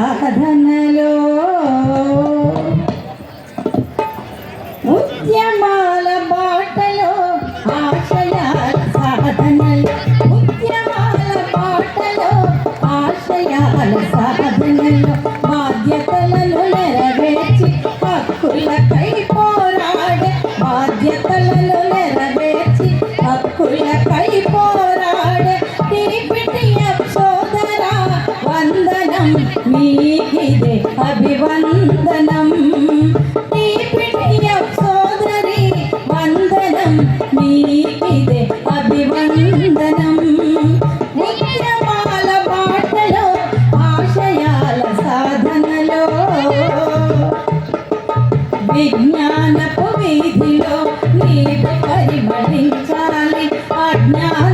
సాధనలో ఉద్యమాల బాటలో ఆశయాల సాధనలో. ఉద్యమాల బాటలో ఆశయాల సాధనలో. బాధ్యతలను నెరవేర్చి హక్కులకై పోరాడే. బాధ్యతలను నెరవేర్చి హక్కులకై పోరాడే అభివందనం. సోదరి వందనం. నీకిదే అభివందనం. నియమాల బాటలో ఆశయాల సాధనలో. విజ్ఞానపు వీధిలో నీవు పరిమళించాలి. అజ్ఞాన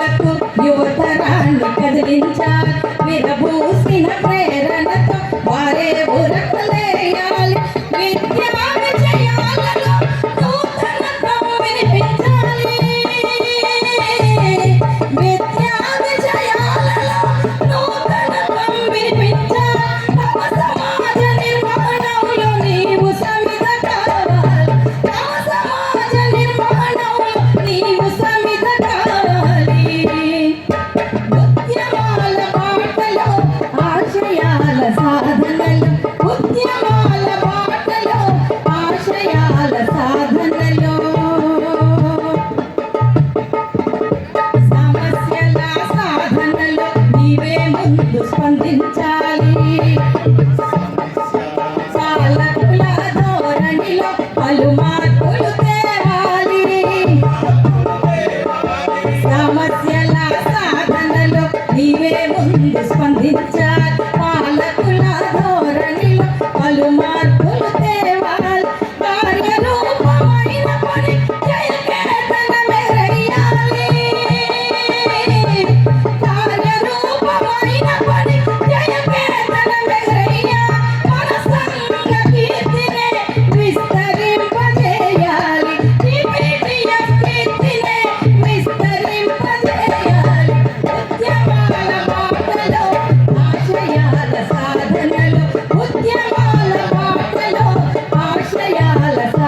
యువతు యువతరాన్ని కదిలించాలి. విరబూసిన ప్రేరణతో వారే ఉరకలేయాలి. విద్య సాధనలు ఉద్యమాల బాటలో ఆశయాల సాధనలో. సమస్యల సాధనలో నీవే ముందు స్పందించాలి. పాలకుల ధోరణిలో పలు సమస్యల సాధనలో నీవే ముందు స్పందించాలి. Maluma.